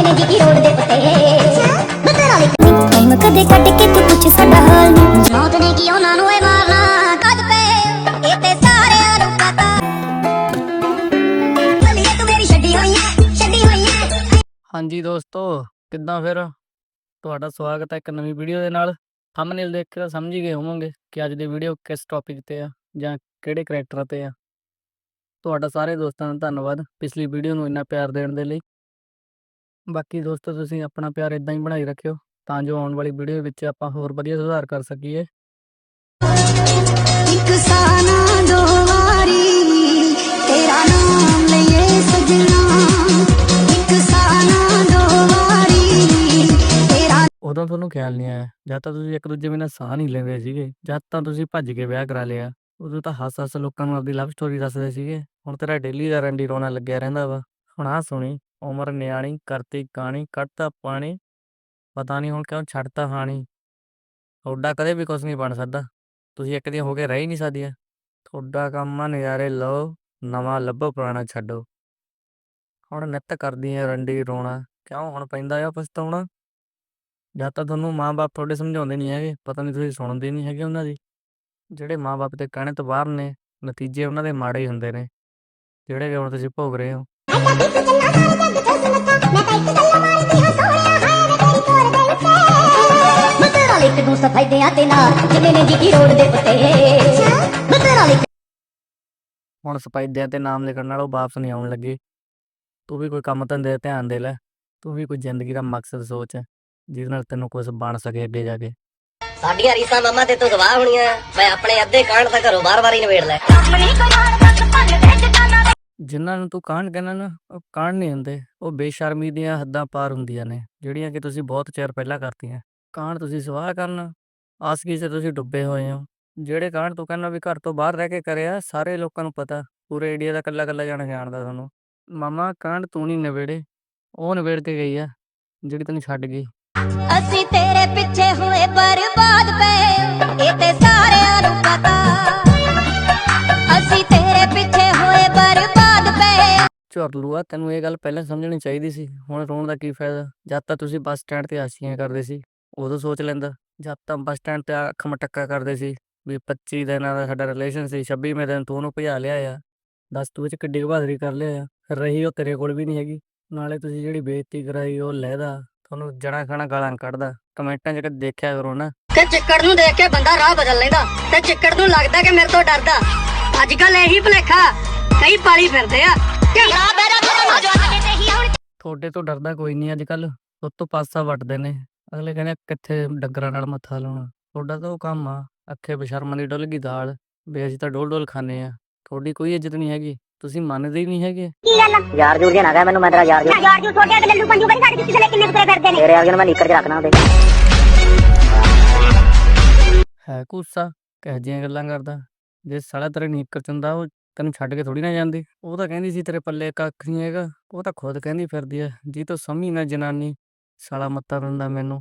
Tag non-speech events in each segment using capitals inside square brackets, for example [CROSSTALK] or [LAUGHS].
ਜਿਵੇਂ ਨੇ ਜੀ ਰੋਡ ਦੇ ਉੱਤੇ। ਬੱਤਰਾ ਲਈ ਟਾਈਮ ਕਦੇ ਕੱਢ ਕੇ ਤੂੰ ਪੁੱਛ ਸਾਡਾ ਹਾਲ ਨੀ। ਜੋਤ ਨੇ ਕੀ ਉਹਨਾਂ ਨੂੰ ਇਹ ਮਾਰਨਾ? ਕਦ ਪਏ? ਇਹ ਤੇ ਸਾਰਿਆਂ ਨੂੰ ਪਤਾ। ਬਲੀਏ ਤੂੰ ਮੇਰੀ ਛੱਡੀ ਹੋਈ ਐ, ਛੱਡੀ ਹੋਈ ਐ। ਹਾਂਜੀ ਦੋਸਤੋ, ਕਿੱਦਾਂ ਫਿਰ? ਤੁਹਾਡਾ ਸਵਾਗਤ ਹੈ ਇੱਕ ਨਵੀਂ ਵੀਡੀਓ ਦੇ ਨਾਲ। ਥੰਬਨੇਲ ਦੇਖ ਕੇ ਤਾਂ ਸਮਝ ਹੀ ਗਏ ਹੋਵੋਗੇ ਕਿ ਅੱਜ ਦੀ ਵੀਡੀਓ ਕਿਸ ਟੌਪਿਕ ਤੇ ਆ ਜਾਂ ਕਿਹੜੇ ਕਰੈਕਟਰ ਤੇ ਆ। ਤੁਹਾਡਾ ਸਾਰੇ ਦੋਸਤਾਂ ਦਾ ਧੰਨਵਾਦ ਪਿਛਲੀ ਵੀਡੀਓ ਨੂੰ ਇੰਨਾ ਪਿਆਰ ਦੇਣ ਦੇ ਲਈ। ਬਾਕੀ ਦੋਸਤੋ ਤੁਸੀਂ ਆਪਣਾ ਪਿਆਰ ਇਦਾਂ ਹੀ ਬਣਾਈ ਰੱਖਿਓ ਤਾਂ ਜੋ ਆਉਣ ਵਾਲੀ ਵੀਡੀਓ ਵਿੱਚ ਆਪਾਂ ਹੋਰ ਵਧੀਆ ਸੁਧਾਰ ਕਰ ਸਕੀਏ। ਇੱਕ ਸਾਨਾ ਦੋ ਵਾਰੀ ਤੇਰਾ ਨਾਮ ਲਈਏ ਸਜਣਾ। ਇੱਕ ਸਾਨਾ ਦੋ ਵਾਰੀ ਤੇਰਾ ਉਦੋਂ ਤੁਹਾਨੂੰ ਖਿਆਲ ਨਹੀਂ ਆਇਆ ਜਦ ਤਾਂ ਤੁਸੀਂ ਇੱਕ ਦੂਜੇ ਬਿਨਾਂ ਸਾਹ ਨਹੀਂ ਲੈਂਦੇ ਸੀਗੇ ਜਦ ਤਾਂ ਤੁਸੀਂ ਭੱਜ ਕੇ ਵਿਆਹ ਕਰਾ ਲਿਆ। ਉਦੋਂ ਤਾਂ ਹੱਸ-ਹੱਸ ਲੋਕਾਂ ਨੂੰ ਆਪਦੀ ਲਵ ਸਟੋਰੀ ਦੱਸਦੇ ਸੀਗੇ ਹੁਣ ਤੇਰਾ ਡੇਲੀ ਦਾ ਰੰਡੀ ਰੋਣਾ ਲੱਗਿਆ ਰਹਿੰਦਾ ਵਾ। ਹੁਣ ਆ ਸੁਣੀ। ਉਮਰ ਨਿਆਣੀ, ਕਰਤੀ ਕਾਣੀ, ਕੱਢਤਾ ਪਾਣੀ, ਪਤਾ ਨਹੀਂ ਹੁਣ ਕਿਉਂ ਛੱਡਤਾ ਹਾਣੀ। ਤੁਹਾਡਾ ਕਦੇ ਵੀ ਕੁਝ ਨਹੀਂ ਬਣ ਸਕਦਾ। ਤੁਸੀਂ ਇੱਕ ਦਿਨ ਹੋ ਕੇ ਰਹਿ ਹੀ ਨਹੀਂ ਸਕਦੀਆਂ। ਤੁਹਾਡਾ ਕੰਮ ਆ ਨਜ਼ਾਰੇ ਲਓ, ਨਵਾਂ ਲੱਭੋ, ਪੁਰਾਣਾ ਛੱਡੋ। ਹੁਣ ਨਿੱਤ ਕਰਦੀ ਆ ਰੰਡੀ ਰੋਣਾ। ਕਿਉਂ ਹੁਣ ਪੈਂਦਾ ਆ ਪਛਤਾਉਣਾ? ਜਾਂ ਤਾਂ ਤੁਹਾਨੂੰ ਮਾਂ-ਬਾਪ ਤੁਹਾਡੇ ਸਮਝਾਉਂਦੇ ਨਹੀਂ ਹੈਗੇ, ਪਤਾ ਨਹੀਂ ਤੁਸੀਂ ਸੁਣਦੇ ਨਹੀਂ ਹੈਗੇ ਉਹਨਾਂ ਦੀ। ਜਿਹੜੇ ਮਾਂ-ਬਾਪ ਦੇ ਕਹਿਣੇ ਤੋਂ ਬਾਹਰ ਨੇ, ਨਤੀਜੇ ਉਹਨਾਂ ਦੇ ਮਾੜੇ ਹੀ ਹੁੰਦੇ ਨੇ। ਜਿਹੜੇ ਹੁਣ ਤੁਸੀਂ ਭੋਗ ਰਹੇ ਹੋ। ਇੱਕ ਤੋਰ ਦੇ ਤੇ ਦੂ ਜਿਵੇਂ ਨੇ ਰੋਡ ਦੇ ਹੁਣ ਨਾਮ ਲਿਖਣ ਨਾਲ ਉਹ ਵਾਪਸ ਨਹੀਂ ਆਉਣ ਲੱਗੇ। ਤੂੰ ਵੀ ਕੋਈ ਕੰਮ ਧੰਦੇ 'ਤੇ ਧਿਆਨ ਦੇ ਲੈ। ਤੂੰ ਵੀ ਕੋਈ ਜ਼ਿੰਦਗੀ ਦਾ ਮਕਸਦ ਸੋਚ ਜਿਹਦੇ ਨਾਲ ਤੈਨੂੰ ਕੁਝ ਬਣ ਸਕੇ ਅੱਗੇ ਜਾ ਕੇ। ਸਾਡੀਆਂ ਰੀਸਾਂ ਮਾਮਾ ਤੇ ਤੂੰ ਗਵਾਹ ਹੋਣੀਆਂ। ਮੈਂ ਆਪਣੇ ਅੱਧੇ ਕਾਂਡ ਤਾਂ ਘਰੋਂ ਬਾਰ-ਬਾਰ ਹੀ ਨਵੇੜ ਲੈ ਆਪਣੀ ਕੋਈ ਹਾਲ ਤੱਕ ਭੰਨ ਦੇ ਟਿਕਾਣਾ ਜਿਨ੍ਹਾਂ ਨੂੰ ਤੂੰ ਕਾਂਡ ਕਹਿੰਦਾ ਨਾ, ਉਹ ਕਾਂਡ ਨਹੀਂ ਹੁੰਦੇ, ਉਹ ਬੇਸ਼ਰਮੀ ਦੀਆਂ ਹੱਦਾਂ ਪਾਰ ਹੁੰਦੀਆਂ ਨੇ, ਜਿਹੜੀਆਂ ਕਿ ਤੁਸੀਂ ਬਹੁਤ ਚਿਰ ਪਹਿਲਾਂ ਕਰਤੀਆਂ। ਕਾਂਡ ਤੁਸੀਂ ਸਵਾਹ ਕਰਨ ਆਸਕੀ 'ਚ ਤੁਸੀਂ ਡੁੱਬੇ ਹੋਏ ਹੋ। ਜਿਹੜੇ ਕਾਂਡ ਤੂੰ ਕਹਿੰਦਾ ਵੀ ਘਰ ਤੋਂ ਬਾਹਰ ਰਹਿ ਕੇ ਕਰਿਆ, ਸਾਰੇ ਲੋਕਾਂ ਨੂੰ ਪਤਾ, ਪੂਰੇ ਇੰਡੀਆ ਦਾ ਕੱਲਾ ਕੱਲਾ ਜਾਣਾ ਜਾਣਦਾ ਤੁਹਾਨੂੰ। ਮਾਮਾ, ਕਾਂਡ ਤੂੰ ਨਹੀਂ ਨਿਬੇੜੇ, ਉਹ ਨਿਬੇੜ ਕੇ ਗਈ ਆ, ਜਿਹੜੀ ਤੈਨੂੰ ਛੱਡ ਗਈ। ਅਸੀਂ ਤੇਰੇ ਪਿੱਛੇ ਹੋਏ ਬਰਬਾਦ ਪਏ ਇਹ ਤੇ ਸਾਰਿਆਂ ਨੂੰ ਪਤਾ। ਅਸੀਂ ਤੇਰੇ ਪਿੱਛੇ ਹੋਏ ਬਰਬਾਦ ਪਏ ਝੁਰਲੂਆ ਤੈਨੂੰ ਇਹ ਗੱਲ ਪਹਿਲਾਂ ਸਮਝਣੀ ਚਾਹੀਦੀ ਸੀ। ਹੁਣ ਰੋਣ ਦਾ ਕੀ ਫਾਇਦਾ? ਜਦ ਤੱਕ ਤੁਸੀਂ ਬੱਸ ਸਟੈਂਡ ਤੇ ਆਸੀਆਂ ਕਰਦੇ ਸੀ ਉਦੋਂ ਸੋਚ ਲੈਂਦਾ। ਜਦ ਤੱਕ ਬੱਸ ਸਟੈਂਡ ਤੇ ਅੱਖ ਮਟੱਕਾ ਕਰਦੇ ਸੀ ਵੀ 25 ਦਿਨਾਂ ਦਾ ਸਾਡਾ ਰਿਲੇਸ਼ਨ ਸੀ 26ਵੇਂ ਦਿਨ ਤੂੰ ਉਹਨੂੰ ਭਜਾ ਲਿਆ ਆ। ਦੱਸ ਤੂੰ ਇਹ ਚ ਕਿੱਡੀ ਬਹਾਦਰੀ ਕਰ ਲਿਆ ਆ। ਰਹੀ ਉਹ ਤੇਰੇ ਕੋਲ ਵੀ ਨਹੀਂ ਹੈਗੀ। ਨਾਲੇ ਤੁਸੀਂ ਜਿਹੜੀ ਬੇਇੱਜ਼ਤੀ ਕਰਾਈ ਉਹ ਲਹਿਦਾ ਤੁਹਾਨੂੰ ਜਣਾ ਖਾਣਾ ਗਾਲਾਂ ਕੱਢਦਾ। ਕਮੈਂਟਾਂ 'ਚ ਦੇਖਿਆ ਕਰੋ ਨਾ। ਕਿ ਚਿੱਕੜ ਨੂੰ ਦੇਖ ਕੇ ਬੰਦਾ ਰਾਹ ਬਦਲ ਲੈਂਦਾ। ਤੇ ਚਿੱਕੜ ਨੂੰ ਲੱਗਦਾ ਕਿ ਮੇਰੇ ਤੋਂ ਡਰਦਾ। ਅੱਜ ਕੱਲ ਇਹੀ ਭੁਲੇਖਾ। ਕਈ ਪਾਲੀ ਫਿਰਦੇ ਆ। ਕਿ ਤੁਹਾਡੇ ਤੋਂ ਡਰਦਾ ਕੋਈ ਨਹੀਂ ਅੱਜ ਕੱਲ ਉਹ ਤੋਂ ਪਾਸਾ ਵੱਟਦੇ ਨੇ। ਅਗਲੇ ਕਹਿੰਦੇ ਕਿੱਥੇ ਡੰਗਰਾਂ ਨਾਲ ਮੱਥਾ ਲਾਉਣਾ। ਤੁਹਾਡਾ ਤਾਂ ਉਹ ਕੰਮ ਆ ਅੱਖੇ ਬਸ਼ਰਮਾਂ ਦੀ ਡੁੱਲ ਗਈ ਦਾਲ। ਵੀ ਅਸੀਂ ਤਾਂ ਡੋਲ ਡੋਲ ਖਾਂਦੇ ਆ। ਤੁਹਾਡੀ ਕੋਈ ਇੱਜ਼ਤ ਨਹੀਂ ਹੈਗੀ ਤੁਸੀਂ ਮੰਨਦੇ ਹੀ ਨਹੀਂ ਹੈਗੇ। ਯਾਰ ਜੂਰ ਜੇ ਨਾ ਕਹਿ ਮੈਨੂੰ ਮੈਂ ਤੇਰਾ ਯਾਰ ਜੂਰ। ਯਾਰ ਜੋ ਛੋਟੇ ਤੇ ਲੱਲੂ ਪੰਜੂ ਕਰੀ ਸਾਡੇ ਕਿਸੇ ਲੈ ਕਿੰਨੇ ਕੁ ਤੁਰੇ ਫਿਰਦੇ ਨੇ। ਤੇਰੇ ਵਰਗੇ ਨੂੰ ਮੈਂ ਲੀਕਰ 'ਚ ਰੱਖਣਾ ਉਹਦੇ। ਹੈ ਗੁੱਸਾ ਕਹਿ ਜਿਹੀਆਂ ਗੱਲਾਂ ਕਰਦਾ। ਜੇ ਸਾਲਾ ਤੇਰੇ ਨੀਕਰ ਚੰਦਾ ਉਹ ਤੈਨੂੰ ਛੱਡ ਕੇ ਥੋੜੀ ਨਾ ਜਾਂਦੀ। ਉਹ ਤਾਂ ਕਹਿੰਦੀ ਸੀ ਤੇਰੇ ਪੱਲੇ ਕੱਖ ਨਹੀਂ ਹੈਗਾ। ਉਹ ਤਾਂ ਖੁਦ ਕਹਿੰਦੀ ਫਿਰਦੀ ਐ ਜੀ ਤੋਂ ਸਮਝੀ ਨਾ ਜਨਾਨੀ ਸਾਲਾ ਮੱਤਾ ਦਿੰਦਾ ਮੈਨੂੰ।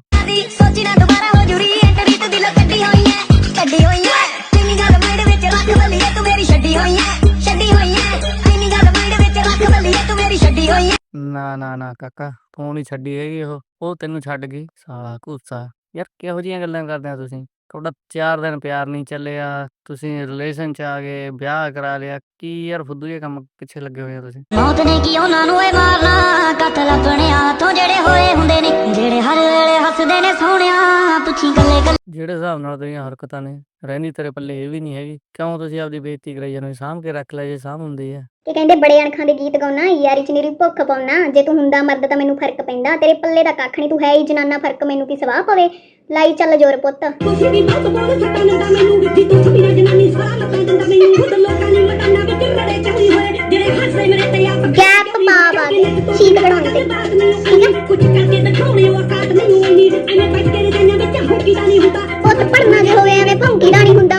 ਸੋਚੀ ਨਾ ਦੁਬਾਰਾ ਹੋ ਜੁਰੀ ਐਂਟਰੀ ਤੇ ਦਿਲ ਕੱਢੀ ਹੋਈ ਐ ਕੱਢੀ ਹੋਈ ਐ ਕਿੰਨੀ ਗੱਲ ਮੇੜ ਵਿੱਚ ਰੱਖ ਬੱਲੀਏ ਤੂੰ ਮੇਰੀ ਛੱਡੀ ਹੋਈ ਐ ਛੱਡੀ ਹੋਈ ਐ ਕਿੰਨੀ ਗੱਲ ਮੇੜ ਵਿੱਚ ਰੱਖ ਬੱਲੀਏ ਤੂੰ ਮੇਰੀ ਛੱਡੀ ਹੋਈ ਐ ਨਾ ਨਾ ਨਾ ਕਾਕਾ ਤੂੰ ਨਹੀਂ ਛੱਡੀ ਹੈਗੀ ਉਹ ਉਹ ਤੈਨੂੰ ਛੱਡ ਗਈ। ਸਾਲਾ ਗੁੱਸਾ ਯਾਰ ਕਿਹੋ ਜੀਆਂ ਗੱਲਾਂ ਕਰਦੇ ਆ ਤੁਸੀਂ? ਤੁਹਾਡਾ 4 ਦਿਨ ਪਿਆਰ ਨਹੀਂ ਚੱਲਿਆ ਤੁਸੀਂ ਰਿਲੇਸ਼ਨ ਚ ਆ ਗਏ ਵਿਆਹ ਕਰਾ ਲਿਆ ਕੀ ਯਾਰ ਫੁੱਦੂ ਜਿਹੇ ਕੰਮ ਪਿੱਛੇ ਲੱਗੇ ਹੋਏ ਆ ਤੁਸੀਂ? ਮੌਤ ਨੇ ਕੀ ਉਹਨਾਂ ਨੂੰ ਇਹ ਮਾਰਨਾ ਕਤਲ ਆਪਣੇ ਹੱਥੋਂ ਜਿਹੜੇ ਹੋਏ ਹੁੰਦੇ ਨੇ ਜਿਹੜੇ ਹਰ ਵੇਲੇ ਹੱਸਦੇ ਨੇ ਸੋਹਣਿਆ ਪੁੱਛੀ ਗੱਲੇ ਗੱਲੇ। ਜਿਹੜੇ ਹਿਸਾਬ ਨਾਲ ਤੇਰੀਆਂ ਹਰਕਤਾਂ ਨੇ ਰਹਿੰਦੀ ਤੇਰੇ ਪੱਲੇ ਇਹ ਵੀ ਨਹੀਂ ਹੈਗੀ। ਕਿਉਂ ਤੁਸੀਂ ਆਪਦੀ ਬੇਇੱਜ਼ਤੀ ਕਰਾਈ ਜਾਂਦੇ ਹੋ? ਸਾਂਭ ਕੇ ਰੱਖ ਲੈ ਜੇ ਸਾਂਭ ਹੁੰਦੀ ਹੈ। ਕਿ ਕਹਿੰਦੇ ਬੜੇ ਅਣਖਾਂ ਦੇ ਗੀਤ ਗਾਉਣਾ ਯਾਰੀ ਚ ਨਿਰੀ ਭੁੱਖ ਪਾਉਣਾ ਜੇ ਤੂੰ ਹੁੰਦਾ ਮਰਦ ਤਾਂ ਮੈਨੂੰ ਫ਼ਰਕ ਪੈਂਦਾ ਤੇਰੇ ਪੱਲੇ ਦਾ ਕੱਖ ਨਹੀਂ ਤੂੰ ਹੈ ਹੀ ਜਨਾਨਾ ਫ਼ਰਕ ਮੈਨੂੰ ਕੀ ਸਵਾਹ ਪਵੇ? ਲਾਈ ਚੱਲ ਜੋਰ ਪੁੱਤ। ਕੁਛ ਵੀ ਮਤ ਬੋਲ ਛੱਟਾ ਨੰਦਾ ਮੈਨੂੰ ਵਿੱਧੀ ਤੂੰ ਵੀ ਨਾ ਜਨਾਨੀ ਸਾਰਾ ਲੱਤਾਂ ਦਿੰਦਾ ਮੈਨੂੰ। ਖੁਦ ਲੋਕਾਂ ਨੇ ਮਟਾਨਾ ਵਿੱਚ ਰੜੇ ਚਾਹੀ ਹੋਏ ਜਿਹੜੇ ਹੱਸਦੇ ਮੇਰੇ ਤੇ ਆਪ ਗੈਪ ਪਾ ਬਾਤ ਸ਼ੀਤ ਬਣਾਉਣੀ ਤੇ ਠੀਕ ਹੈ? ਕੁਝ ਕਰਕੇ ਦਿਖਾਉਣੇ ਉਹ ਕਾਟ ਮੈਨੂੰ ਇੰਨੀ। ਐਵੇਂ ਬੈਠ ਕੇ ਰਜਾਈਆਂ ਵਿੱਚ ਹੋਕੀ ਦਾ ਨਹੀਂ ਹੁੰਦਾ। ਪੁੱਤ ਪੜਨਾ ਜੇ ਹੋਵੇ ਐਵੇਂ ਭੌਂਕੀ ਦਾ ਨਹੀਂ ਹੁੰਦਾ।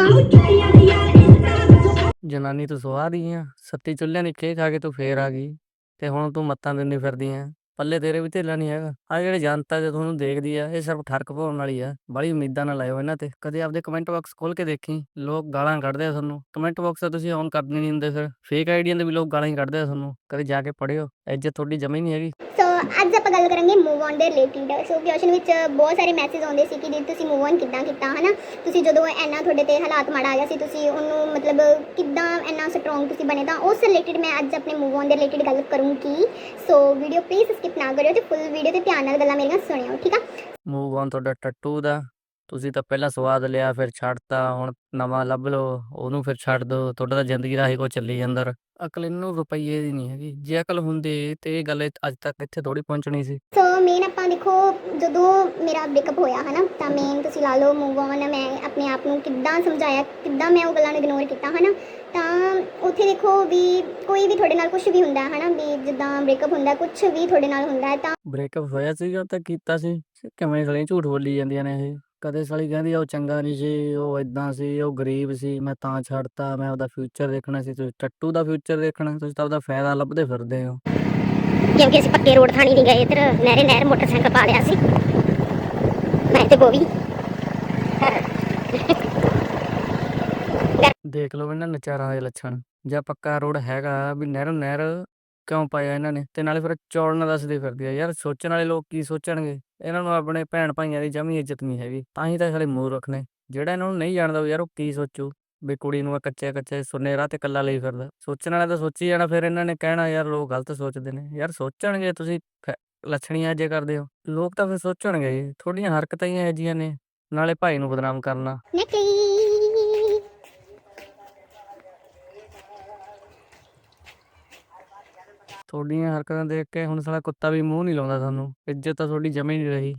ਜਨਾਨੀ ਤੂੰ ਸਵਾਹ ਦੀ ਆ। ਸੱਤੀ ਚੁੱਲ੍ਹਿਆਂ ਦੀ ਖੇ ਖਾ ਕੇ ਤੂੰ ਫੇਰ ਆ ਗਈ। ਤੇ ਹੁਣ ਤੂੰ ਮੱਤਾਂ ਦਿੰਦੀ ਫਿਰਦੀ ਆ। ਪੱਲੇ ਤੇਰੇ ਵੀ ਧੇਲਾ ਨਹੀਂ ਹੈਗਾ। ਆ ਜਿਹੜੇ ਜਨਤਾ ਜੇ ਤੁਹਾਨੂੰ ਦੇਖਦੀ ਆ, ਇਹ ਸਿਰਫ ਠਰਕ ਪਾਉਣ ਵਾਲੀ ਆ। ਬੜੀ ਉਮੀਦਾਂ ਨਾਲ ਲਾਇਓ ਇਹਨਾਂ ਤੇ। ਕਦੇ ਆਪਦੇ ਕਮੈਂਟ ਬਾਕਸ ਖੋਲ ਕੇ ਦੇਖੀ, ਲੋਕ ਗਾਲਾਂ ਕੱਢਦੇ ਆ ਤੁਹਾਨੂੰ। ਕਮੈਂਟ ਬਾਕਸ ਤਾਂ ਤੁਸੀਂ ਔਨ ਕਰਨੇ ਨਹੀਂ ਹੁੰਦੇ ਫਿਰ। ਫੇਕ ਆਈਡੀਆਂ ਦੇ ਵੀ ਲੋਕ ਗਾਲਾਂ ਹੀ ਕੱਢਦੇ ਆ ਤੁਹਾਨੂੰ। ਕਦੇ ਜਾ ਕੇ ਪੜਿਓ ਇੱਜ਼ਤ ਤੁਹਾਡੀ ਜਮਾ ਨਹੀਂ ਹੈਗੀ। ਅੱਜ ਆਪਾਂ ਗੱਲ ਕਰਾਂਗੇ ਮੂਵ ਔਨ ਦੇ ਰਿਲੇਟਡ ਸੋ ਕੁਐਸਚਨ ਵਿੱਚ ਬਹੁਤ ਸਾਰੇ ਮੈਸੇਜ ਆਉਂਦੇ ਸੀ ਕਿ ਜੀ ਤੁਸੀਂ ਮੂਵ ਔਨ ਕਿੱਦਾਂ ਕੀਤਾ, ਹਨਾ? ਤੁਸੀਂ ਜਦੋਂ ਇੰਨਾ ਤੁਹਾਡੇ ਤੇ ਹਾਲਾਤ ਮਾੜਾ ਆ ਗਿਆ ਸੀ, ਤੁਸੀਂ ਉਹਨੂੰ ਮਤਲਬ ਕਿੱਦਾਂ ਇੰਨਾ ਸਟਰੋਂਗ ਤੁਸੀਂ ਬਣੇ, ਤਾਂ ਉਸ ਰਿਲੇਟਡ ਮੈਂ ਅੱਜ ਆਪਣੇ ਮੂਵ ਔਨ ਦੇ ਰਿਲੇਟਡ ਗੱਲ ਕਰੂੰਗੀ ਸੋ ਵੀਡੀਓ ਪਲੀਜ਼ ਸਕਿਪ ਨਾ ਕਰਿਓ ਤੇ ਫੁੱਲ ਵੀਡੀਓ ਤੇ ਧਿਆਨ ਨਾਲ ਗੱਲਾਂ ਮੇਰੀਆਂ ਸੁਣਿਓ, ਠੀਕ ਆ? ਮੂਵ ਔਨ ਤੁਹਾਡਾ ਟੱਟੂ ਦਾ। ਤੁਸੀਂ ਤਾਂ ਪਹਿਲਾਂ ਸਵਾਦ ਲਿਆ ਫਿਰ ਛੱਡਤਾ ਹੁਣ ਨਵਾਂ ਲੱਭ ਲਓ ਉਹਨੂੰ ਫਿਰ ਛੱਡ ਦਿਓ ਤੁਹਾਡਾ ਤਾਂ ਜ਼ਿੰਦਗੀ ਦਾ ਹੀ ਕੋ ਚੱਲੀ ਜਾਂਦਾ ਅਕਲ ਇਹਨੂੰ ਰੁਪਈਏ ਦੀ ਨਹੀਂ ਹੈਗੀ। ਜੇ ਅਕਲ ਹੁੰਦੀ ਤੇ ਇਹ ਗੱਲ ਅੱਜ ਤੱਕ ਇੱਥੇ ਥੋੜੀ ਪਹੁੰਚਣੀ ਸੀ। ਸੋ ਮੇਨ ਆਪਾਂ ਦੇਖੋ ਜਦੋਂ ਮੇਰਾ ਬ੍ਰੇਕਅਪ ਹੋਇਆ ਹਨਾ ਤਾਂ ਮੇਨ ਤੁਸੀਂ ਲਾ ਲਓ ਮੂਵ ਔਨ ਮੈਂ ਆਪਣੇ ਆਪ ਨੂੰ ਕਿੱਦਾਂ ਸਮਝਾਇਆ ਕਿੱਦਾਂ ਮੈਂ ਉਹ ਗੱਲਾਂ ਨੂੰ ਇਗਨੋਰ ਕੀਤਾ ਹਨਾ ਤਾਂ ਉੱਥੇ ਦੇਖੋ ਵੀ ਕੋਈ ਵੀ ਤੁਹਾਡੇ ਨਾਲ ਕੁਝ ਵੀ ਹੁੰਦਾ ਹਨਾ ਵੀ ਜਿੱਦਾਂ ਬ੍ਰੇਕਅਪ ਹੁੰਦਾ ਕੁਝ ਵੀ ਤੁਹਾਡੇ ਨਾਲ ਹੁੰਦਾ ਹੈ ਤਾਂ ਬ੍ਰੇਕਅਪ ਹੋਇਆ ਸੀਗਾ ਤਾਂ ਕੀਤਾ ਸੀ ਕਿਵੇਂ ਸਾਲੀਆਂ ਝੂਠ ਬੋਲੀ ਜਾਂਦੀਆਂ ਨੇ ਇਹ। ਕਦੇ ਸਾਲੀ ਕਹਿੰਦੀ ਉਹ ਚੰਗਾ ਨਹੀਂ ਸੀ ਉਹ ਇਦਾਂ ਸੀ ਉਹ ਗਰੀਬ ਸੀ ਮੈਂ ਤਾਂ ਛੱਡਤਾ ਮੈਂ ਉਹਦਾ ਫਿਊਚਰ ਦੇਖਣਾ ਸੀ ਤੁਸੀਂ ਟੱਟੂ ਦਾ ਫਿਊਚਰ ਦੇਖਣਾ ਤੁਸੀਂ ਤਾਂ ਉਹਦਾ ਫਾਇਦਾ ਲੱਭਦੇ ਫਿਰਦੇ ਹੋ। ਕਿਉਂਕਿ ਅਸੀਂ ਪੱਕੇ ਰੋਡ ਥਾਣੀ ਨਹੀਂ ਗਏ ਇੱਧਰ ਨਹਿਰੇ ਨਹਿਰ ਮੋਟਰਸਾਈਕਲ ਪਾ ਲਿਆ ਸੀ। ਮੈਂ ਤੇ ਬੋਵੀ ਦੇਖ ਲਓ ਇਹਨਾਂ ਨਚਾਰਾਂ ਦੇ ਲੱਛਣ ਜਾਂ ਪੱਕਾ ਰੋਡ ਹੈਗਾ ਵੀ ਨਹਿਰੋਂ ਨਹਿਰ ਕਿਉਂ ਪਾਇਆ ਇਹਨਾਂ ਨੇ ਤੇ ਨਾਲੇ ਫਿਰ ਚੌੜਨਾ ਦੱਸਦੇ ਫਿਰਦੇ ਆ ਯਾਰ ਸੋਚਣ ਵਾਲੇ ਲੋਕ ਕੀ ਸੋਚਣਗੇ? ਇਹਨਾਂ ਨੂੰ ਆਪਣੇ ਭੈਣ ਭਾਈਆਂ ਦੀ ਜਮੀ ਇੱਜ਼ਤ ਨਹੀਂ ਹੈਗੀ, ਤਾਂ ਹੀ ਤਾਂ ਸਾਲੇ ਮੂਰਖ ਨੇ। ਜਿਹੜਾ ਇਹਨਾਂ ਨੂੰ ਨਹੀਂ ਜਾਣਦਾ ਯਾਰ ਉਹ ਕੀ ਸੋਚੂ, ਵੀ ਕੁੜੀ ਨੂੰ ਕੱਚੇ ਕੱਚੇ ਸੁਨੇ ਰਾਹ ਤੇ ਕੱਲਾ ਲਈ ਫਿਰਦਾ। ਸੋਚਣ ਵਾਲਾ ਤਾਂ ਸੋਚੀ ਜਾਣਾ, ਫਿਰ ਇਹਨਾਂ ਨੇ ਕਹਿਣਾ, ਯਾਰ ਲੋਕ ਗਲਤ ਸੋਚਦੇ ਨੇ। ਯਾਰ ਸੋਚਣਗੇ, ਤੁਸੀਂ ਲੱਛਣੀਆਂ ਜੇ ਕਰਦੇ ਹੋ। ਲੋਕ ਤਾਂ ਫਿਰ ਸੋਚਣਗੇ ਹੀ। ਤੁਹਾਡੀਆਂ ਹਰਕਤਾਂ ਹੀ ਇਹੋ ਜਿਹੀਆਂ ਨੇ, ਨਾਲੇ ਭਾਈ ਨੂੰ ਬਦਨਾਮ ਕਰਨਾ। ਤੁਹਾਡੀਆਂ ਹਰਕਤਾਂ ਦੇਖ ਕੇ ਹੁਣ ਸਾਲਾ ਕੁੱਤਾ ਵੀ ਮੂੰਹ ਨਹੀਂ ਲਾਉਂਦਾ ਤੁਹਾਨੂੰ ਇੱਜ਼ਤ ਤਾਂ ਤੁਹਾਡੀ ਜਮੇ ਨਹੀਂ ਰਹੀ।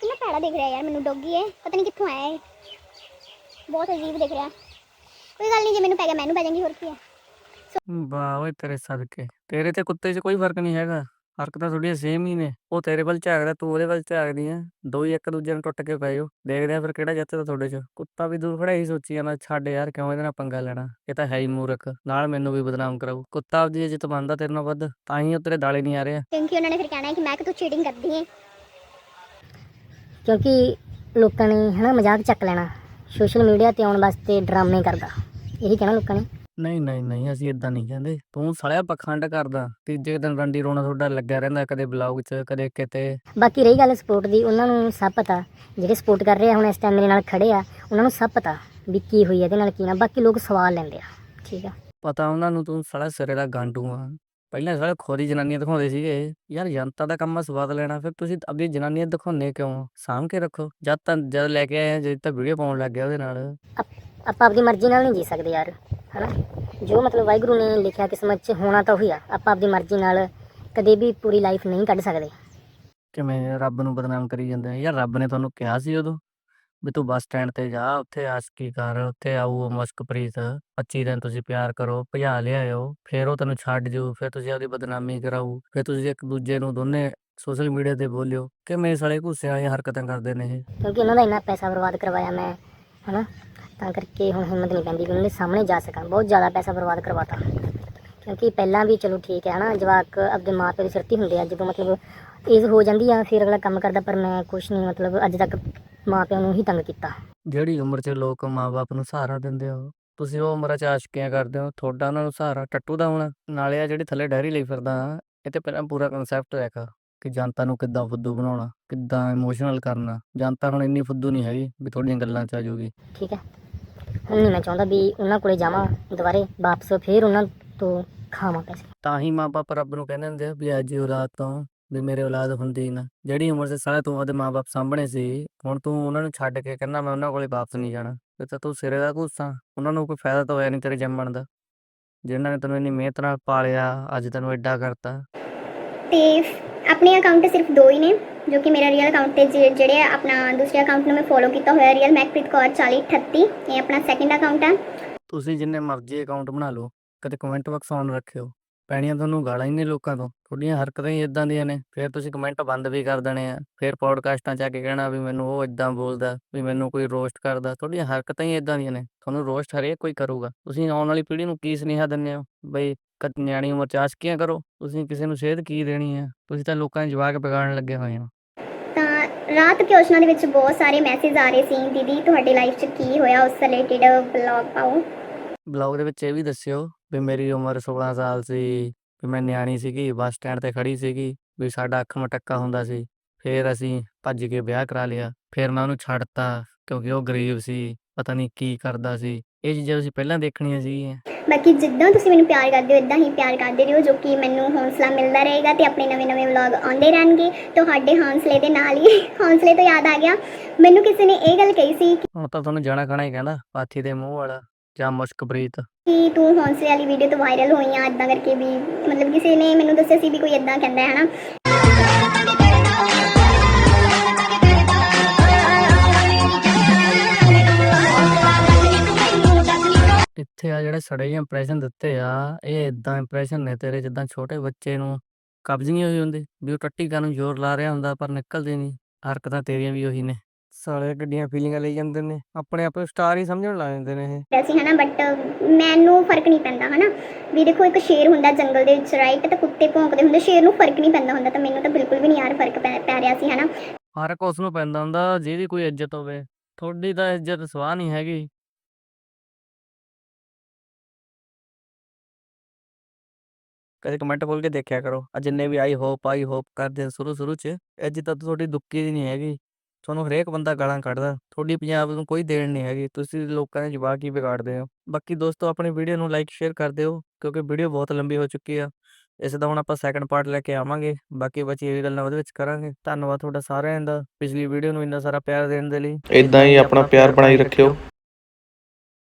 ਕਿੰਨਾ ਭੈੜਾ ਦਿਖ ਰਿਹਾ ਯਾਰ ਮੈਨੂੰ ਡੋਗੀ ਹੈ ਪਤਾ ਨਹੀਂ ਕਿੱਥੋਂ ਆਇਆ ਹੈ ਬਹੁਤ ਅਜੀਬ ਦਿਖ ਰਿਹਾ। ਕੋਈ ਗੱਲ ਨਹੀਂ ਜੇ ਮੈਨੂੰ ਪੈ ਗਿਆ ਮੈਨੂੰ ਪੈ ਜਾਏਗੀ ਹੋਰ ਕੀ ਹੈ? ਵਾਹ ਓਏ ਤੇਰੇ ਸਦਕੇ। ਤੇਰੇ ਤੇ ਕੁੱਤੇ 'ਚ ਕੋਈ ਫ਼ਰਕ ਨਹੀਂ ਹੈਗਾ। ਹਰਕਤਾਂ ਤੁਹਾਡੀਆਂ ਸੇਮ ਹੀ ਨੇ। ਉਹ ਤੇਰੇ ਵੱਲ ਝਾਕਦਾ ਤੂੰ ਉਹਦੇ ਵੱਲ ਝਾਕਦੀ ਆ ਦੋ ਹੀ ਇੱਕ ਦੂਜੇ ਨੂੰ ਟੁੱਟ ਕੇ ਪਏ ਹੋ ਦੇਖਦੇ ਆ ਫਿਰ ਕਿਹੜਾ ਜਿੱਤਦਾ ਤੁਹਾਡੇ 'ਚ। ਕੁੱਤਾ ਵੀ ਦੂਰ ਖੜਾ ਹੀ ਸੋਚੀ ਜਾਂਦਾ ਛੱਡ ਯਾਰ ਕਿਉਂ ਇਹਦੇ ਨਾਲ ਪੰਗਾ ਲੈਣਾ? ਇਹ ਤਾਂ ਹੈ ਹੀ ਮੂਰਖ। ਨਾਲ ਮੈਨੂੰ ਵੀ ਬਦਨਾਮ ਕਰਾਊ। ਕੁੱਤਾ ਆਪਦੀ ਇੱਜ਼ਤ ਮੰਨਦਾ ਤੇਰੇ ਨਾਲ ਵੱਧ ਤਾਂ ਹੀ ਉਹ ਤੇਰੇ ਦਾਲੇ ਨਹੀਂ ਆ ਰਿਹਾ। ਕਿਉਂਕਿ ਉਹਨਾਂ ਨੇ ਫਿਰ ਕਹਿਣਾ ਹੈ ਕਿ ਮੈਂ ਕਿ ਤੂੰ ਚੀਟਿੰਗ ਕਰਦੀ ਹੈ ਕਿਉਂਕਿ ਲੋਕਾਂ ਨੇ ਹਨਾ ਮਜ਼ਾਕ ਚੱਕ ਲੈਣਾ। ਸੋਸ਼ਲ ਮੀਡੀਆ ਤੇ ਆਉਣ ਵਾਸਤੇ ਡਰਾਮੇ ਕਰਦਾ। ਇਹੀ ਕਹਿਣਾ ਲੋਕਾਂ ਨੇ। ਨਹੀਂ ਨਹੀਂ ਨਹੀਂ ਅਸੀਂ ਇਦਾਂ ਨਹੀਂ ਕਹਿੰਦੇ। ਤੂੰ ਸਾਲਿਆ ਪਖੰਡ ਕਰਦਾ। ਤੀਜੇ ਦਿਨ ਰੰਡੀ ਰੋਣਾ ਤੁਹਾਡਾ ਲੱਗਿਆ ਰਹਿੰਦਾ ਕਦੇ ਬਲੌਗ 'ਚ ਕਦੇ ਕਿਤੇ। ਬਾਕੀ ਰਹੀ ਗੱਲ ਸਪੋਰਟ ਦੀ ਉਹਨਾਂ ਨੂੰ ਸਭ ਪਤਾ। ਜਿਹੜੇ ਸਪੋਰਟ ਕਰ ਰਹੇ ਆ ਹੁਣ ਇਸ ਟਾਈਮ ਮੇਰੇ ਨਾਲ ਖੜੇ ਆ ਉਹਨਾਂ ਨੂੰ ਸਭ ਪਤਾ ਵੀ ਕੀ ਹੋਈ ਇਹਦੇ ਨਾਲ ਕੀ ਨਾ ਬਾਕੀ ਲੋਕ ਸਵਾਲ ਲੈਂਦੇ ਆ। ਠੀਕ ਆ। ਪਤਾ ਉਹਨਾਂ ਨੂੰ ਤੂੰ ਸਾਲਾ ਸਿਰੇ ਦਾ ਗਾਂਡੂ ਆ। ਪਹਿਲਾਂ ਸਾਲੇ ਖੋਦੀ ਜਨਾਨੀਆਂ ਦਿਖਾਉਂਦੇ ਸੀਗੇ। ਯਾਰ ਜਨਤਾ ਦਾ ਕੰਮ ਆ ਸਵਾਦ ਲੈਣਾ ਫਿਰ ਤੁਸੀਂ ਆਪਣੀ ਜਨਾਨੀਆਂ ਦਿਖਾਉਂਦੇ ਕਿਉਂ? ਸਾਂਭ ਕੇ ਰੱਖੋ। ਜਦ ਤਾਂ ਜਦ ਲੈ ਕੇ ਆਏ ਆ, ਜਦ ਤਾਂ ਵੀਡੀਓ ਪਾਉਣ ਲੱਗ ਗਿਆ ਉਹਦੇ ਨਾਲ। ਆਪਾਂ ਆਪਦੀ ਮਰਜ਼ੀ ਨਾਲ ਨਹੀਂ ਜੀ ਸਕਦੇ ਯਾਰ ਹਨਾ? ਜੋ ਮਤਲਬ ਵਾਹਿਗੁਰੂ ਨੇ ਲਿਖਿਆ ਕਿਸਮਤ 'ਚ ਹੋਣਾ ਤਾਂ ਉਹੀ ਆ ਆਪਾਂ ਆਪਦੀ ਮਰਜ਼ੀ ਨਾਲ ਕਦੇ ਵੀ ਪੂਰੀ ਲਾਈਫ ਨਹੀਂ ਕੱਢ ਸਕਦੇ। ਕਿਵੇਂ ਰੱਬ ਨੂੰ ਬਦਨਾਮ ਕਰੀ ਜਾਂਦੇ ਆ? ਯਾਰ ਰੱਬ ਨੇ ਤੁਹਾਨੂੰ ਕਿਹਾ ਸੀ ਉਦੋਂ ਵੀ ਤੂੰ ਬੱਸ ਸਟੈਂਡ ਤੇ ਜਾ ਉੱਥੇ ਆਸ਼ਕੀ ਕਰ ਉੱਥੇ ਆਊ ਮੁਸ਼ਕਪ੍ਰੀਤ 25 ਦਿਨ ਤੁਸੀਂ ਪਿਆਰ ਕਰੋ ਭਜਾ ਲਿਆਇਓ ਫਿਰ ਉਹ ਤੈਨੂੰ ਛੱਡ ਜੂ ਫਿਰ ਤੁਸੀਂ ਆਪਦੀ ਬਦਨਾਮੀ ਕਰਾਊ ਫਿਰ ਤੁਸੀਂ ਇੱਕ ਦੂਜੇ ਨੂੰ ਦੋਨੇ ਸੋਸ਼ਲ ਮੀਡੀਆ ਤੇ ਬੋਲਿਓ। ਕਿ ਮੇਰੇ ਸਾਲੇ ਘੁੱਸੇ ਵਾਲੀਆਂ ਹਰਕਤਾਂ ਕਰਦੇ ਨੇ ਇਹ? ਕਿਉਂਕਿ ਉਹਨਾਂ ਦਾ ਇੰਨਾ ਪੈਸਾ ਬਰਬਾਦ ਕਰਵਾਇਆ ਮੈਂ ਹਨਾ? ਤਾਂ ਕਰਕੇ ਹੁਣ ਹਿੰਮਤ ਨਹੀਂ ਪੈਂਦੀ ਕਿ ਉਹਨਾਂ ਦੇ ਸਾਹਮਣੇ ਜਾ ਸਕਾਂ। ਬਹੁਤ ਜ਼ਿਆਦਾ ਪੈਸਾ ਬਰਬਾਦ ਕਰਵਾਤਾ। ਕਿਉਂਕਿ ਪਹਿਲਾਂ ਵੀ ਚਲੋ ਠੀਕ ਹੈ ਹਨਾ, ਜਵਾਕ ਆਪਦੇ ਮਾਪੇ ਦੇ ਸਿਰ ਹੁੰਦੇ ਆ। ਜਦੋਂ ਮਤਲਬ ਏਜ ਹੋ ਜਾਂਦੀ ਆ, ਫਿਰ ਅਗਲਾ ਕੰਮ ਕਰਦਾ, ਪਰ ਮੈਂ ਕੁਛ ਨਹੀਂ ਮਤਲਬ ਅੱਜ ਤੱਕ ਮਾਪਿਆਂ ਨੂੰ ਹੀ ਤੰਗ ਕੀਤਾ। ਜਿਹੜੀ ਉਮਰ 'ਚ ਲੋਕ ਮਾਪੇ ਨੂੰ ਸਹਾਰਾ ਦਿੰਦੇ ਹੋ ਤੁਸੀਂ ਉਹ ਉਮਰ 'ਚ ਆਸ਼ਕੀਆਂ ਕਰਦੇ ਹੋ, ਤੁਹਾਡਾ ਉਹਨਾਂ ਨੂੰ ਸਹਾਰਾ, ਟੱਟੂ ਦਾ ਹੋਣਾ ਨਾਲੇ ਆ ਜਿਹੜੀ ਥੱਲੇ ਡੈਰੀ ਲਈ ਫਿਰਦਾ, ਇਹ ਤੇ ਪਹਿਲਾਂ ਪੂਰਾ ਕਨਸੈਪਟ ਹੈਗਾ। ਕਿ ਜਨਤਾ ਨੂੰ ਕਿੱਦਾਂ ਫੁੱਦੂ ਬਣਾਉਣਾ ਕਿੱਦਾਂ ਇਮੋਸ਼ਨਲ ਕਰਨਾ। ਜਨਤਾ ਹੁਣ ਇੰਨੀ ਫੁੱਦੂ ਨਹੀਂ ਹੈਗੀ ਵੀ ਤੁਹਾਡੀਆਂ ਗੱਲਾਂ 'ਚ ਆ ਜਾਊਗੀ ਠੀਕ ਹੈ। ਹੁਣ ਨਹੀਂ ਮੈਂ ਚਾਹੁੰਦਾ ਵੀ ਉਹਨਾਂ ਕੋਲੇ ਜਾਵਾਂ ਦੁਬਾਰੇ ਵਾਪਸ ਫਿਰ ਉਹਨਾਂ ਤੋਂ ਖਾਵਾਂ ਪੈਸੇ। ਤਾਂ ਹੀ ਮਾਪੇ ਰੱਬ ਨੂੰ ਕਹਿੰਦੇ ਹੁੰਦੇ ਆ ਵੀ ਅੱਜ ਔਲਾਦ ਤੋਂ ਵੀ ਮੇਰੇ ਔਲਾਦ ਹੁੰਦੀ ਨਾ। ਜਿਹੜੀ ਉਮਰ 'ਚ ਸਾਲਾ ਤੂੰ ਉਹਦੇ ਮਾਪੇ ਸਾਹਮਣੇ ਸੀ ਹੁਣ ਤੂੰ ਉਹਨਾਂ ਨੂੰ ਛੱਡ ਕੇ ਕਹਿੰਦਾ ਮੈਂ ਉਹਨਾਂ ਕੋਲੇ ਵਾਪਸ ਨਹੀਂ ਜਾਣਾ। ਫਿਰ ਤਾਂ ਤੂੰ ਸਿਰੇ ਦਾ ਘੁੱਸਾ ਉਹਨਾਂ ਨੂੰ ਕੋਈ ਫਾਇਦਾ ਤਾਂ ਹੋਇਆ ਨਹੀਂ ਤੇਰੇ ਜੰਮਣ ਦਾ। ਜਿਨ੍ਹਾਂ ਨੇ ਤੈਨੂੰ ਇੰਨੀ ਮਿਹਨਤ ਨਾਲ ਪਾਲਿਆ ਅੱਜ ਤੈਨੂੰ ਐਡਾ ਕਰਤਾ। ਤੇ ਆਪਣੇ ਅਕਾਊਂਟ ਤੇ ਸਿਰਫ ਦੋ ਹੀ ਨੇ, ਜੋ ਕਿ ਮੇਰਾ ਰੀਅਲ ਅਕਾਊਂਟ ਤੇ ਜਿਹੜੇ ਆਪਣਾ ਦੂਸਰੇ ਅਕਾਊਂਟ ਨੂੰ ਮੈਂ ਫੋਲੋ ਕੀਤਾ ਹੋਇਆ ਰੀਅਲ ਮੈਕਪ੍ਰੀਤ ਕੌਰ 4038 ਇਹ ਆਪਣਾ ਸੈਕਿੰਡ ਅਕਾਊਂਟ ਹੈ ਤੁਸੀਂ ਜਿੰਨੇ ਮਰਜ਼ੀ ਅਕਾਊਂਟ ਬਣਾ ਲਓ, ਕਦੇ ਕਮੈਂਟ ਬਾਕਸ ਔਨ ਰੱਖਿਓ। ਪੈਣੀਆਂ ਤੁਹਾਨੂੰ ਗਾਲਾਂ ਹੀ ਨੇ ਲੋਕਾਂ ਤੋਂ, ਤੁਹਾਡੀਆਂ ਹਰਕਤਾਂ ਹੀ ਇਦਾਂ ਦੀਆਂ ਨੇ। ਫਿਰ ਤੁਸੀਂ ਕਮੈਂਟ ਬੰਦ ਵੀ ਕਰ ਦੇਣੇ ਆ, ਫਿਰ ਪੋਡਕਾਸਟਾਂ 'ਚ ਆ ਕੇ ਕਹਿਣਾ ਵੀ ਮੈਨੂੰ ਉਹ ਇਦਾਂ ਬੋਲਦਾ, ਵੀ ਮੈਨੂੰ ਕੋਈ ਰੋਸਟ ਕਰਦਾ, ਤੁਹਾਡੀਆਂ ਹਰਕਤਾਂ ਹੀ ਇਦਾਂ ਦੀਆਂ ਨੇ। ਤੁਹਾਨੂੰ ਰੋਸਟ ਹਰੇਕ ਕੋਈ ਕਰੂਗਾ। ਤੁਸੀਂ ਆਉਣ ਵਾਲੀ ਪੀੜ੍ਹੀ ਨੂੰ ਕੀ ਸੁਨੇਹਾ ਦਿੰਦੇ ਹੋ? ਬਈ ਕ ਨਿਆਣੀ ਉਮਰ 'ਚ ਆਸ਼ਕੀਆਂ ਕਰੋ ਤੁਸੀਂ ਕਿਸੇ ਨੂੰ ਸੇਧ ਕੀ ਦੇਣੀ ਆ ਤੁਸੀਂ ਤਾਂ ਲੋਕਾਂ ਦੇ ਜਵਾਕ ਵਿਗਾੜਨ ਲੱਗੇ ਹੋਏ ਹੋ। ਤਾਂ ਰਾਤ ਕਿਉਸ਼ਨਾਂ ਦੇ ਵਿੱਚ ਬਹੁਤ ਸਾਰੇ ਮੈਸੇਜ ਆ ਰਹੇ ਸੀ। ਦੀਦੀ ਤੁਹਾਡੀ ਲਾਈਫ 'ਚ ਕੀ ਹੋਇਆ? ਉਸ ਰਿਲੇਟਡ ਬਲੌਗ ਪਾਓ। ਬਲੌਗ ਦੇ ਵਿੱਚ ਇਹ ਵੀ ਦੱਸਿਓ ਵੀ ਮੇਰੀ ਉਮਰ 16 ਸਾਲ ਸੀ ਵੀ ਮੈਂ ਨਿਆਣੀ ਸੀਗੀ ਬੱਸ ਸਟੈਂਡ ਤੇ ਖੜੀ ਸੀਗੀ ਵੀ ਸਾਡਾ ਅੱਖ ਮਟੱਕਾ ਹੁੰਦਾ ਸੀ। ਫਿਰ ਅਸੀਂ ਭੱਜ ਕੇ ਵਿਆਹ ਕਰਾ ਲਿਆ। ਫਿਰ ਮੈਂ ਉਹਨੂੰ ਛੱਡਤਾ ਕਿਉਂਕਿ ਉਹ ਗਰੀਬ ਸੀ ਪਤਾ ਨਹੀਂ ਕੀ ਕਰਦਾ ਸੀ। ਇਹ ਚੀਜ਼ਾਂ ਤੁਸੀਂ ਪਹਿਲਾਂ ਦੇਖਣੀਆਂ ਸੀਗੀਆਂ। ਬਾਕੀ ਜਿੱਦਾਂ ਤੁਸੀਂ ਮੈਨੂੰ ਪਿਆਰ ਕਰਦੇ ਹੋ ਇਦਾਂ ਹੀ ਪਿਆਰ ਕਰਦੇ ਰਹੋ ਜੋ ਕਿ ਮੈਨੂੰ ਹੌਸਲਾ ਮਿਲਦਾ ਰਹੇਗਾ ਤੇ ਆਪਣੇ ਨਵੇਂ-ਨਵੇਂ ਵਲੌਗ ਆਉਂਦੇ ਰਹਿਣਗੇ। ਤੁਹਾਡੇ ਹੌਸਲੇ ਦੇ ਨਾਲ ਹੀ [LAUGHS] ਹੌਸਲੇ ਤੋਂ ਯਾਦ ਆ ਗਿਆ। ਮੈਨੂੰ ਕਿਸੇ ਨੇ ਇਹ ਗੱਲ ਕਹੀ ਸੀ ਹੁਣ ਤਾਂ ਤੁਹਾਨੂੰ ਜਾਣਾ ਖਾਣਾ ਹੀ ਕਹਿੰਦਾ ਪਾਥੀ ਦੇ ਮੂੰਹ ਵਾਲਾ ਜਾਂ ਮੁਸ਼ਕਬਰੀਤ ਕਿ ਤੂੰ ਹੌਸਲੇ ਵਾਲੀ ਵੀਡੀਓ ਤੋਂ ਵਾਇਰਲ ਹੋਈ ਆ ਇਦਾਂ ਕਰਕੇ ਵੀ ਮਤਲਬ ਕਿਸੇ ਨੇ ਮੈਨੂੰ ਦੱਸਿਆ ਸੀ ਵੀ ਕੋਈ ਇਦਾਂ ਕਹਿੰਦਾ ਹੈ ਹਨਾ? ਆ ਜਿਹੜੇ ਸੜੇ ਇੰਪ੍ਰੈਸ਼ਨ ਦਿੱਤੇ ਆ ਇਹ ਇਦਾਂ ਇੰਪ੍ਰੈਸ਼ਨ ਨੇ ਤੇਰੇ ਜਿੱਦਾਂ ਛੋਟੇ ਬੱਚੇ ਨੂੰ ਕਬਜ਼ ਨਹੀਂ ਹੋਈ ਹੁੰਦੀ ਵੀ ਉਹ ਟੱਟੀ ਕਰਨ ਨੂੰ ਜ਼ੋਰ ਲਾ ਰਿਹਾ ਹੁੰਦਾ ਪਰ ਨਿਕਲਦੀ ਨਹੀਂ। ਹਰਕਤਾਂ ਤੇਰੀਆਂ ਵੀ ਉਹੀ ਨੇ। ਸਾਲੇ ਗੱਡੀਆਂ ਫੀਲਿੰਗਾਂ ਲਈ ਜਾਂਦੇ ਨੇ। ਆਪਣੇ ਆਪ ਨੂੰ ਸਟਾਰ ਹੀ ਸਮਝਣ ਲੱਗ ਜਾਂਦੇ ਨੇ ਇਹ। ਸੀ ਹਨਾ ਬਟ ਮੈਨੂੰ ਫ਼ਰਕ ਨਹੀਂ ਪੈਂਦਾ ਹਨਾ? ਵੀ ਦੇਖੋ ਇੱਕ ਸ਼ੇਰ ਹੁੰਦਾ ਜੰਗਲ ਦੇ ਵਿੱਚ ਰਾਈਟ ਤਾਂ ਕੁੱਤੇ ਭੌਂਕਦੇ ਹੁੰਦੇ ਸ਼ੇਰ ਨੂੰ ਫ਼ਰਕ ਨਹੀਂ ਪੈਂਦਾ ਹੁੰਦਾ ਤਾਂ ਮੈਨੂੰ ਤਾਂ ਬਿਲਕੁਲ ਵੀ ਨਹੀਂ ਯਾਰ ਫ਼ਰਕ ਪੈ ਰਿਹਾ ਸੀ ਹਨਾ? ਫ਼ਰਕ ਉਸ ਨੂੰ ਪੈਂਦਾ ਹੁੰਦਾ ਜਿਹਦੀ ਕੋਈ ਇੱਜ਼ਤ ਹੋਵੇ। ਤੁਹਾਡੀ ਤਾਂ ਇੱਜ਼ਤ ਸਵਾਹ ਨਹੀਂ ਹੈਗੀ। ਕਦੇ ਕਮੈਂਟ ਖੋਲ ਕੇ ਦੇਖਿਆ ਕਰੋ। ਆ ਜਿੰਨੇ ਵੀ ਆਈ ਹੋਪ ਆਈ ਹੋਪ ਕਰਦੇ ਆ ਸ਼ੁਰੂ ਸ਼ੁਰੂ ਚ ਇੱਜ਼ਤ ਤਾਂ ਤੁਹਾਡੀ ਦੁੱਕੀ ਦੀ ਨਹੀਂ ਹੈਗੀ। ਤੁਹਾਨੂੰ ਹਰੇਕ ਬੰਦਾ ਗਾਲਾਂ ਕੱਢਦਾ, ਤੁਹਾਡੀ ਪੰਜਾਬ ਨੂੰ ਕੋਈ ਦੇਣ ਨਹੀਂ ਹੈਗੀ, ਤੁਸੀਂ ਲੋਕਾਂ ਦੇ ਜਵਾਕ ਹੀ ਵਿਗਾੜਦੇ ਹੋ। ਬਾਕੀ ਦੋਸਤੋ, ਆਪਣੀ ਵੀਡੀਓ ਨੂੰ ਲਾਈਕ ਸ਼ੇਅਰ ਕਰ ਦਿਓ, ਕਿਉਂਕਿ ਵੀਡੀਓ ਬਹੁਤ ਲੰਬੀ ਹੋ ਚੁੱਕੀ ਆ। ਇਸ ਦਾ ਹੁਣ ਆਪਾਂ ਸੈਕੰਡ ਪਾਰਟ ਲੈ ਕੇ ਆਵਾਂਗੇ, ਬਾਕੀ ਬਚੀ ਹੋਈ ਗੱਲਾਂ ਉਹਦੇ ਵਿੱਚ ਕਰਾਂਗੇ। ਧੰਨਵਾਦ ਤੁਹਾਡਾ ਸਾਰਿਆਂ ਦਾ, ਪਿਛਲੀ ਵੀਡੀਓ ਨੂੰ ਇੰਨਾ ਸਾਰਾ ਪਿਆਰ ਦੇਣ ਦੇ ਲਈ। ਇਦਾਂ ਹੀ ਆਪਣਾ ਪਿਆਰ ਬਣਾਈ ਰੱਖਿਓ।